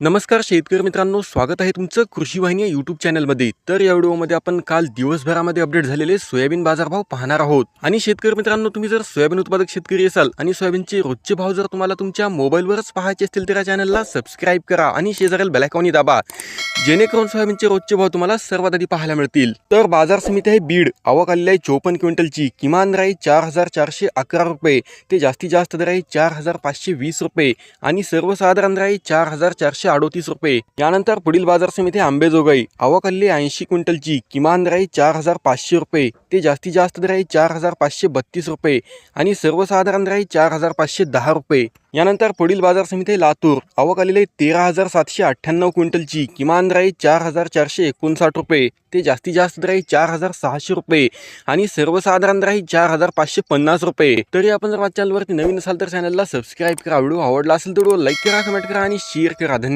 नमस्कार शेतकरी मित्रांनो स्वागत आहे तुमचं कृषी वाहिनी या युट्यूब चॅनलमध्ये तर या व्हिडिओमध्ये आपण काल दिवसभरामध्ये अपडेट झालेले सोयाबीन बाजारभाव पाहणार आहोत. आणि शेतकरी मित्रांनो तुम्ही जर सोयाबीन उत्पादक शेतकरी असाल आणि सोयाबीनचे रोजचे भाव जर तुम्हाला तुमच्या मोबाईलवरच पाहायचे असतील तर या चॅनलला सबस्क्राईब करा आणि शेजारील बेलायकॉनी दाबा. जेणेकरून सोयाबीनचे रोजचे भाव तुम्हाला सर्वात आधी पाहायला मिळतील. तर बाजार समिती आहे बीड. आवक आलेली आहे चोपन्न क्विंटलची. किमान दर आहे चार हजार चारशे अकरा रुपये. ते जास्तीत जास्त दर आहे चार हजार पाचशे वीस रुपये. आणि सर्वसाधारण दर आहे चार हजार चारशे अडोतीस रुपये. यानंतर पुढील बाजार समिती आंबेजोगाई आवक आलेली ऐंशी क्विंटलची. किमान दर आहे चार हजार पाचशे रुपये. ते जास्तीत जास्त दर आहे चार हजार पाचशे बत्तीस रुपये. आणि सर्वसाधारण दर आहे चार हजार पाचशे दहा रुपये. यानंतर पुढील बाजार समिती आहे लातूर. आवक आलेली आहे तेरा हजार सातशे अठ्ठ्याण्णव क्विंटलची. किमान राहील चार हजार चारशे एकोणसाठ रुपये. ते जास्तीत जास्त राहील चार हजार सहाशे रुपये. आणि सर्वसाधारण राहील चार हजार पाचशे पन्नास रुपये. तरी आपण जर माझ्या चॅनलवरती नवीन असाल तर चॅनलला सबस्क्राईब करा. व्हिडिओ आवडला असेल तर लाईक करा कमेंट करा आणि शेअर करा. धन्यवाद.